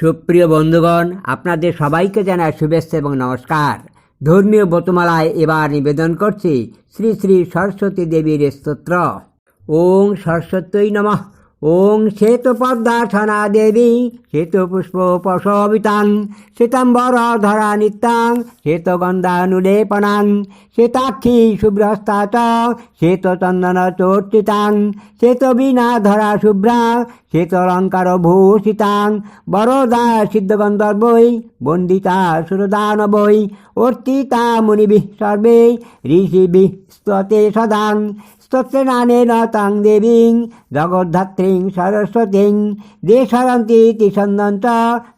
সুপ্রিয় বন্ধুগণ, আপনাদের সবাইকে জানায় শুভেচ্ছা এবং নমস্কার। ধর্মীয় বতমালায় এবার নিবেদন করছি শ্রী শ্রী সরস্বতী দেবীর স্তোত্র। ওং সরস্বতী নমঃ। ওং শ্বেত পদ্মাসনা দেবী শ্বেত পুষ্প পশবিতাং শ্বেতাম্বর ধরা নিত্যাং শ্বেত গন্ধানুলেপনাং শ্বেতাক্ষী শুভ্রস্তা চ শ্বেত চন্দন চর্চিতাং শ্বেত বীণা ধরা শুভ্রা শ্বেত অলঙ্কার ভূষিতাং বরদা সিদ্ধগন্ধর্বৈ বন্দিতা সুরদানবৈ অর্চিতা মুনিবিঃ সর্বে ঋষিবিঃ স্ততে সদাং। স্তোত্রেনানেন তাং দেবীং জগদ্ধাত্রীং সরস্বতীং দেশরন্তীতি সন্দন চ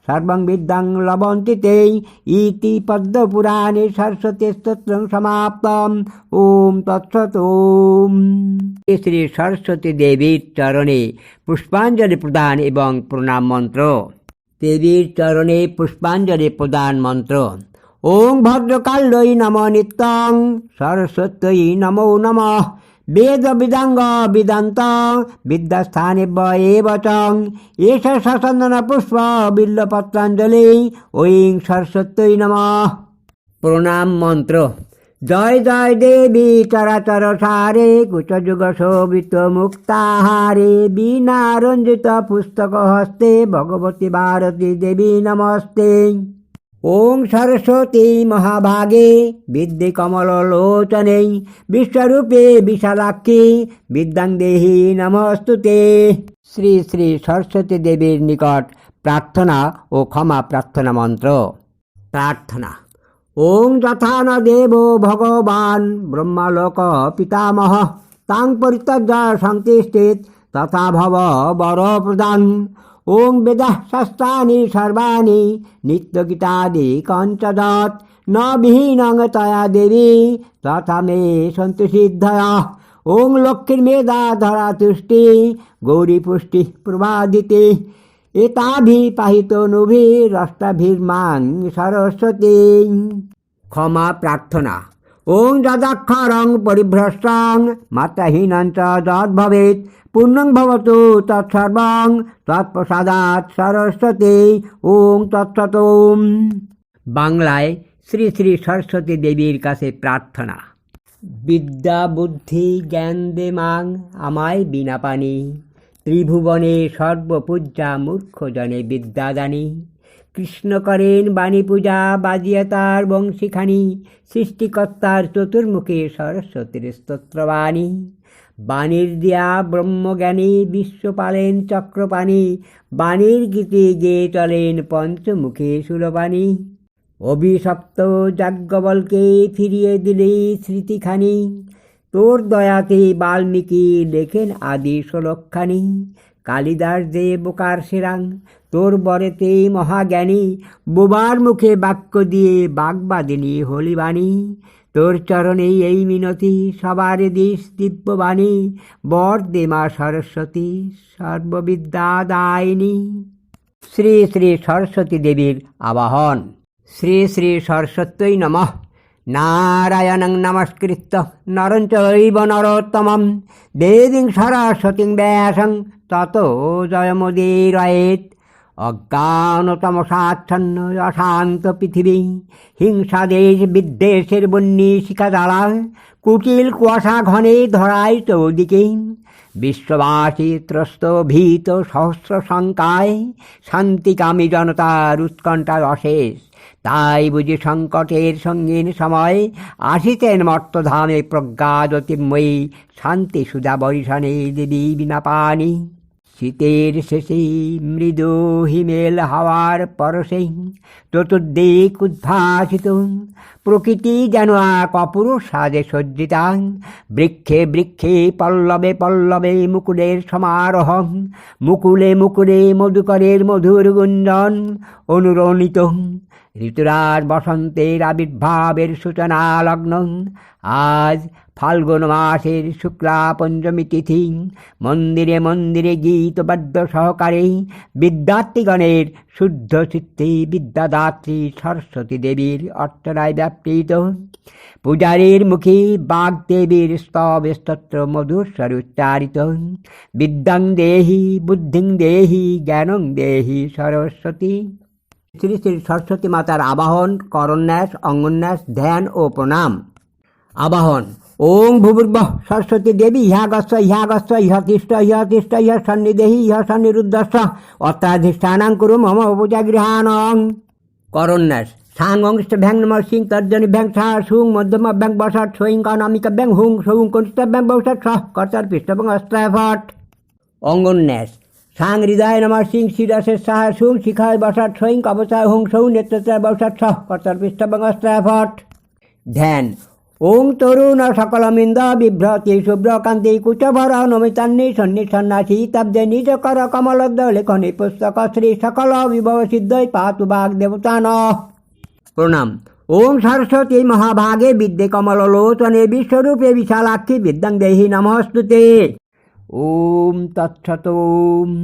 সর্বং বিদ্যাং লবন্তি তে ইতি পদ্মপুরাণে সরস্বতী স্তোত্রং সমাপ্তম ওম তৎসত শ্রী সরস্বতী দেবীর চরণে পুষ্পাঞ্জলি প্রদান এবং প্রণাম মন্ত্র দেবীর চরণে পুষ্পাঞ্জলি প্রদান মন্ত্র ওং ভদ্রকাল্যই নম নিত্যং সরস্বত্যই নমো নমঃ বেদ বিদাঙ্গ বিদান্ত বিদ্যাস্থানে এব চং এষ সচন্দন পুষ্প বিল্লপত্রাঞ্জলি। ঐং সরস্বত্যই নমঃ। প্রণাম মন্ত্র। জয় জয় দেবী চরাচর সারে কুচযুগ শোভিত মুক্তাহারে বিনা রঞ্জিত পুস্তক হস্তে ভগবতী ভারতী দেবী নমস্তে। ওং সরস্বতী মহাভাগে বিদ্যে কমল লোচনে বিশ্বরূপে বিশালাক্ষী বিদ্যাং দেহি নমস্তুতে। শ্রী শ্রী সরস্বতী দেবীর নিকট প্রার্থনা ও ক্ষমা প্রার্থনা মন্ত্র। প্রার্থনা। ওং যথা ন দেব ভগবান ব্রহ্মালোক পিতামহ তাং পরিত্যজ্য সন্তিষ্ঠিত তথা ভব বর প্রদান ওং বেদাঃ শাস্ত্রাণি সর্বাণি। নিত্যগীতাদি কঞ্চদৎ ন তয়া দেবী তথা মে সন্তু সিদ্ধয়। ওং লক্ষ্মীর মেধা ধরা তুষ্টি গৌরী পুষ্টি প্রবাদিতে। এতাভি পাহিত এতাভিপাহিত নভিরষ্টাভির্মাং সরস্বতী। ক্ষমা প্রার্থনা। ওং যদাক্ষরং পরিভ্রষ্টং মাত্রাহীনং চ যদ্ভবেৎ পূর্ণং ভবতু তৎসর্বং তৎপ্রসাদাৎ সরস্বতী ওং তৎসত বাংলায় শ্রী শ্রী সরস্বতী দেবীর কাছে প্রার্থনা। বিদ্যা বুদ্ধি জ্ঞান দে মাং আমায় বিনা পানি। ত্রিভুবনে সর্বপূজা মূর্খ জনে বিদ্যাদানী কৃষ্ণ করেন বাণী পূজা বাজিয়া তার বংশীখানি, সৃষ্টিকর্তার চতুর্মুখে সরস্বতীর স্তোত্রবাণী। বাণীর দিয়া ব্রহ্মজ্ঞানী বিশ্ব পালেন চক্রপাণী, বাণীর গীতে গেয়ে চলেন পঞ্চমুখে সুরবাণী। অভিশপ্ত যাজ্ঞবলকে ফিরিয়ে দিলে স্মৃতিখানি, তোর দয়াতে বাল্মীকি লেখেন আদি ষোলক্ষানি কালিদাস দে বোকার সেরাং তোর বরেতে মহাজ্ঞানী, বোবার মুখে বাক্য দিয়ে বাগবাদিনী হলিবাণী। তোর চরণে এই মিনতি, সবার দিস দিব্যবাণী, বর দে মা সরস্বতী সর্ববিদ্যা দায়িনী শ্রী শ্রী সরস্বতী দেবীর আবাহন। শ্রী শ্রী সরস্বত্যই নমঃ। নারায়ণং নমস্কৃত্য নরং চৈব নরোত্তমম দেবীং সরস্বতীং ব্যাসং তত জয়মুদীরয়েত অজ্ঞানতমসাচ্ছন্ন অশান্ত পৃথিবী হিংসা দেশ বিদ্বেষের বন্যী শিখা জ্বালা কুটিল কুয়াশা ঘনে ধরায় চৌদিকে বিশ্ববাসী ত্রস্ত ভীত সহস্র শঙ্কায় শান্তিকামী জনতার উৎকণ্ঠার অশেষ তাই বুঝি সংকটের সঙ্গীন সময় আসিতেন মর্তধামে প্রজ্ঞাদতিময়ী শান্তি সুধা বরিশানে দেবী বিনা পানি শীতের শেষে মৃদু হিমেল হাওয়ার পরশে চতুর্দিক উদ্ভাসিত। প্রকৃতি যেন এক অপুরুষ সাজে সজ্জিতাং। বৃক্ষে বৃক্ষে পল্লবে পল্লবে মুকুলের সমারোহ মুকুলে মুকুলে মধুকরের মধুর গুঞ্জন অনুরণিত। ঋতুরাজ বসন্তের আবির্ভাবের সূচনা লগ্ন আজ ফাল্গুন মাসের শুক্লা পঞ্চমী তিথি। মন্দিরে মন্দিরে গীতবাদ্য সহকারে বিদ্যার্থীগণের শুদ্ধ চিত্তে বিদ্যাদাত্রী সরস্বতী দেবীর অর্চনায় ব্যাপৃত। পূজারীর মুখে বাগদেবীর স্তব স্তোত্র মধুস্বর উচ্চারিত। বিদ্যাং দেহি, বুদ্ধিং দেহি, জ্ঞানং দেহি সরস্বতী। শ্রী শ্রী সরস্বতী মাতার আবাহন, করন্যাস, অঙ্গন্যাস, ধ্যান ও প্রণাম। আবাহন। ওং ভূভুর্ব সরস্বতী দেবী, ইহা গস্ব ইহা গস্ব ইহ তিষ্ঠ ইহ সন্নিদেহি, ইহ সন্নিরুদ্ধস্ব। অত্যাধিষ্ঠানাং কুরু মম পূজাগৃহানং করন্যাস। সাং অংশ ভ্যাং নম সিং তর্জনী ভ্যাং সা সুং মধ্যম ব্যাং বসাট সইং অনামিকা হুং সৌং কনিষ্ঠ সহ কর্তার অঙ্গন্যাস। সাং হৃদয় নম সিং শিরসের সাহা সুং শিখায় বসাট সইং কবচায় হুং সৌ নেত্রচায় বসাট সহ কর্তার এবং অস্ত্রায়ফট ধ্যান। ওং তরুণ সকলমিন্দ বিভ্রতি শুভ্রকান্তি কুচভর নমিতান্নি সন্নি সন্ন্যাসী তব্দে নিজ কর কমলদ্দ লেখনি পুস্তক শ্রী সকল বিভব সিদ্ধই পাতু বাগ দেবতান। প্রণাম। ওম সরস্বতী মহাভাগে বিদ্যে কমললোচনে বিশ্বরূপে বিশালাক্ষী বিদ্যাং দেহি নমস্তুতে। ॐ तत्सतोम्